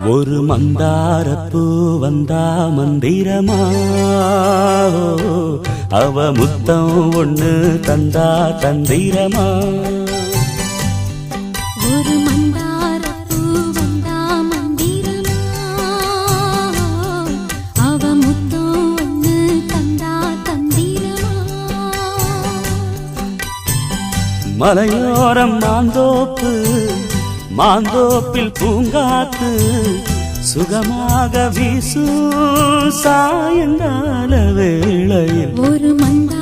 ஒரு மந்தாரப்பூ வந்தா மந்திரமா? அவ முத்தம் ஒண்ணு தந்தா தந்திரமா? ஒரு மந்தாரப்பூ வந்தா மந்திரமா? அவ முத்தம் ஒண்ணு தந்தா தந்திரமா? மலையோரம் மாந்தோப்பு மாந்தோப்பில் பூங்காத்து சுகமாக வீசு சாயங்கால வேளையில் ஒரு மந்த